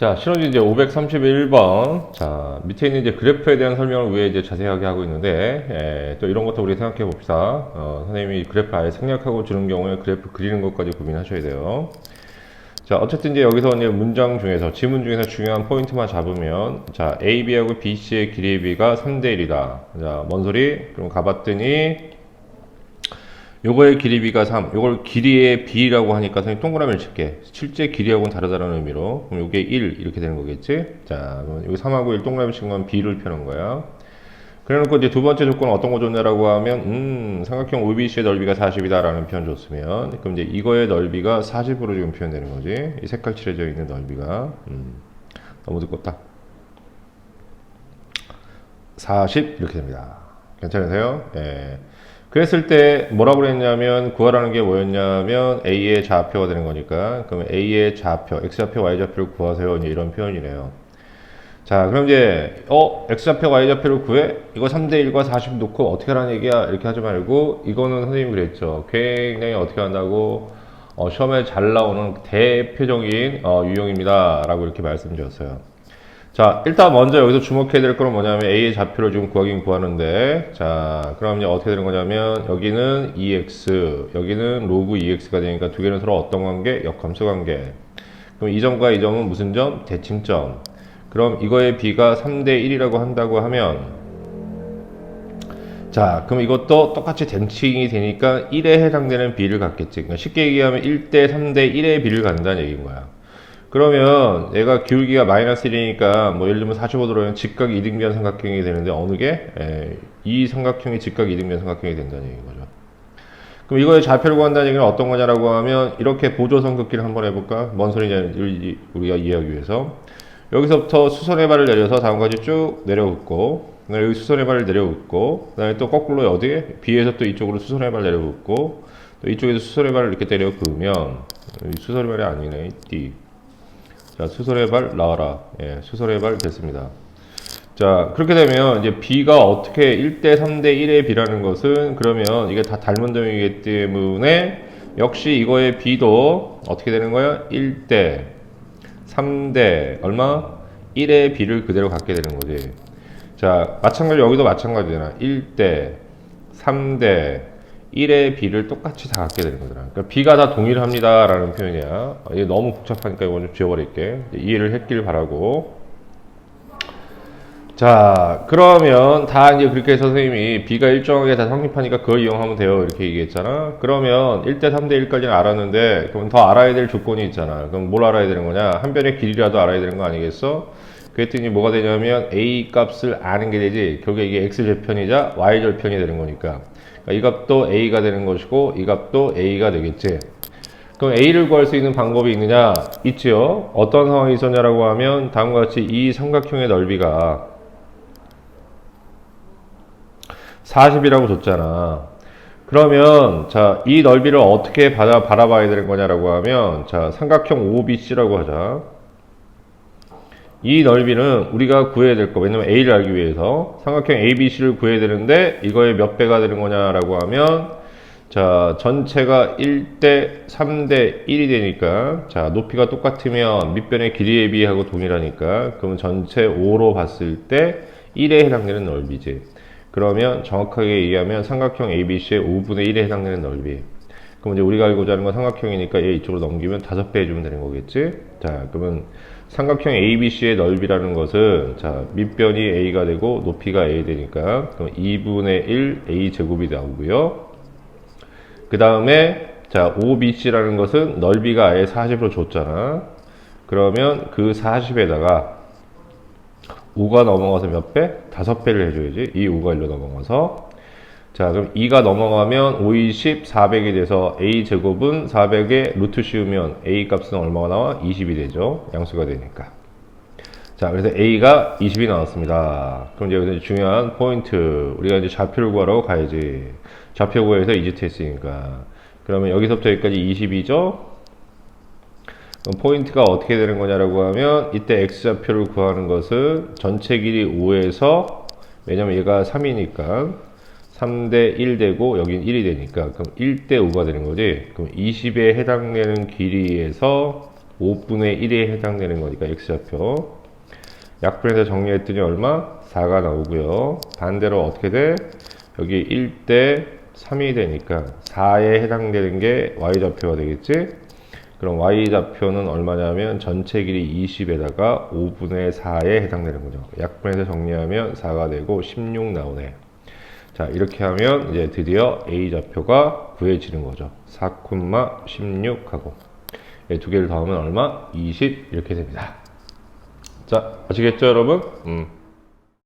자, 실험지 이제 531번. 자, 밑에 있는 이제 그래프에 대한 설명을 위해 이제 자세하게 하고 있는데, 예, 또 이런 것도 우리 생각해 봅시다. 어, 선생님이 그래프 아예 생략하고 주는 경우에 그래프 그리는 것까지 고민하셔야 돼요. 자, 어쨌든 이제 여기서 이제 문장 중에서, 지문 중에서 중요한 포인트만 잡으면, 자, A, B하고 B, C의 길이의 B가 3대1이다. 자, 뭔 소리? 그럼 가봤더니, 요거의 길이 B가 3, 요걸 길이의 B라고 하니까 선생님 동그라미를 칠게. 실제 길이하고는 다르다는 의미로. 그럼 요게 1, 이렇게 되는 거겠지? 자, 그럼 여기 3하고 1 동그라미 친 건 B를 펴는 거야. 그래 놓고 이제 두 번째 조건은 어떤 거 줬냐라고 하면, 음, 삼각형 OBC의 넓이가 40이다라는 표현 줬으면, 그럼 이제 이거의 넓이가 40으로 지금 표현되는 거지. 이 색깔 칠해져 있는 넓이가. 음, 너무 두껍다. 40, 이렇게 됩니다. 괜찮으세요? 예. 그랬을 때 뭐라고 그랬냐면 구하라는 게 뭐였냐면 A의 좌표가 되는 거니까. 그러면 A의 좌표, X좌표, Y좌표를 구하세요. 이런 표현이래요. 자 그럼 이제 어 X좌표, Y좌표를 구해? 이거 3대1과 40 놓고 어떻게 하라는 얘기야? 이렇게 하지 말고 이거는 선생님이 그랬죠. 굉장히 어떻게 한다고? 어, 시험에 잘 나오는 대표적인 어, 유형입니다. 라고 이렇게 말씀드렸어요 자, 일단 먼저 여기서 주목해야 될 거는 뭐냐면 A의 좌표를 지금 구하긴 구하는데 자, 그럼 이제 어떻게 되는 거냐면 여기는 EX, 여기는 로그 EX가 되니까 두 개는 서로 어떤 관계? 역함수 관계. 그럼 이 점과 이 점은 무슨 점? 대칭점. 그럼 이거의 B가 3대 1이라고 한다고 하면 자, 그럼 이것도 똑같이 대칭이 되니까 1에 해당되는 B를 갖겠지. 그러니까 쉽게 얘기하면 1대 3대 1의 B를 갖는다는 얘기인 거야. 그러면 얘가 기울기가 마이너스 1이니까 뭐 예를 들면 45도로는 직각 이등변 삼각형이 되는데 어느 게? 에, 이 삼각형이 직각 이등변 삼각형이 된다는 얘기인 거죠. 그럼 이거의 좌표를 구한다는 얘기는 어떤 거냐라고 하면 이렇게 보조선 긋기를 한번 해볼까? 뭔 소리냐 우리가 이해하기 위해서 여기서부터 수선의 발을 내려서 같이 쭉 내려 긋고 그다음에 여기 수선의 발을 내려 긋고 그다음에 또 거꾸로 어디에? B에서 또 이쪽으로 수선의 발을 내려 긋고 또 이쪽에서 수선의 발을 이렇게 내려 그으면 수선의 발이 아니네 D 자, 수설의 발 나와라. 예, 수설의 발 됐습니다. 자, 그렇게 되면 이제 B가 어떻게 1대 3대 1의 B라는 것은 그러면 이게 다 닮은 점이기 때문에 역시 이거의 B도 어떻게 되는 거야? 1대 3대 얼마? 1의 B를 그대로 갖게 되는 거지. 자, 마찬가지로 여기도 마찬가지잖아. 1대 3대 1의 B를 똑같이 다 갖게 되는 거더라. 그러니까 B가 다 동일합니다. 라는 표현이야. 어, 이게 너무 복잡하니까 이거 좀 지워버릴게. 이해를 했길 바라고. 자, 그러면 다 이제 그렇게 선생님이 B가 일정하게 다 성립하니까 그걸 이용하면 돼요. 이렇게 얘기했잖아. 그러면 1대 3대 1까지는 알았는데, 그럼 더 알아야 될 조건이 있잖아. 그럼 뭘 알아야 되는 거냐? 한 변의 길이라도 알아야 되는 거 아니겠어? 그랬더니 뭐가 되냐면 A 값을 아는 게 되지. 결국에 이게 X 절편이자 Y 절편이 되는 거니까. 그러니까 이 값도 A가 되는 것이고 이 값도 A가 되겠지. 그럼 A를 구할 수 있는 방법이 있느냐? 있지요. 어떤 상황이 있었냐라고 하면 다음과 같이 이 삼각형의 넓이가 40이라고 줬잖아. 그러면 자, 이 넓이를 어떻게 바라, 바라봐야 되는 거냐라고 하면 자, 삼각형 OBC라고 하자. 이 넓이는 우리가 구해야 될 거. 왜냐면 A를 알기 위해서 삼각형 ABC를 구해야 되는데 이거의 몇 배가 되는 거냐라고 하면 자, 전체가 1대 3대 1이 되니까 자, 높이가 똑같으면 밑변의 길이에 비하고 동일하니까 그러면 전체 5로 봤을 때 1에 해당되는 넓이지. 그러면 정확하게 얘기하면 삼각형 ABC의 5분의 1에 해당되는 넓이. 그럼 이제 우리가 알고자 하는 건 삼각형이니까 얘 이쪽으로 넘기면 5배 해주면 되는 거겠지? 자, 그러면 삼각형 ABC의 넓이라는 것은 자 밑변이 A가 되고 높이가 A 되니까 그럼 2분의 1 A 제곱이 나오고요. 그 다음에 자 OBC라는 것은 넓이가 아예 40으로 줬잖아. 그러면 그 40에다가 5가 넘어가서 몇 배? 5배를 해줘야지. 이 5가 1로 넘어가서 자, 그럼 2가 넘어가면 5, 20, 400이 돼서 a 제곱은 400에 루트 씌우면 a 값은 얼마가 나와? 20이 되죠. 양수가 되니까. 자, 그래서 a가 20이 나왔습니다. 그럼 이제 여기서 중요한 포인트. 우리가 이제 좌표를 구하러 가야지. 좌표 구해서 이지트 했으니까. 그러면 여기서부터 여기까지 20이죠? 그럼 포인트가 어떻게 되는 거냐라고 하면 이때 x좌표를 구하는 것은 전체 길이 5에서 왜냐면 얘가 3이니까 3대 1 되고 여긴 1이 되니까 그럼 1대 5가 되는 거지. 그럼 20에 해당되는 길이에서 5분의 1에 해당되는 거니까 x좌표. 약분해서 정리했더니 얼마? 4가 나오고요. 반대로 어떻게 돼? 여기 1대 3이 되니까 4에 해당되는 게 y좌표가 되겠지? 그럼 y좌표는 얼마냐면 전체 길이 20에다가 5분의 4에 해당되는 거죠. 약분해서 정리하면 4가 되고 16 나오네. 자, 이렇게 하면 이제 드디어 a좌표가 구해지는 거죠. 4,16 하고. 예, 두 개를 더하면 얼마? 20 이렇게 됩니다. 자, 아시겠죠, 여러분? 음.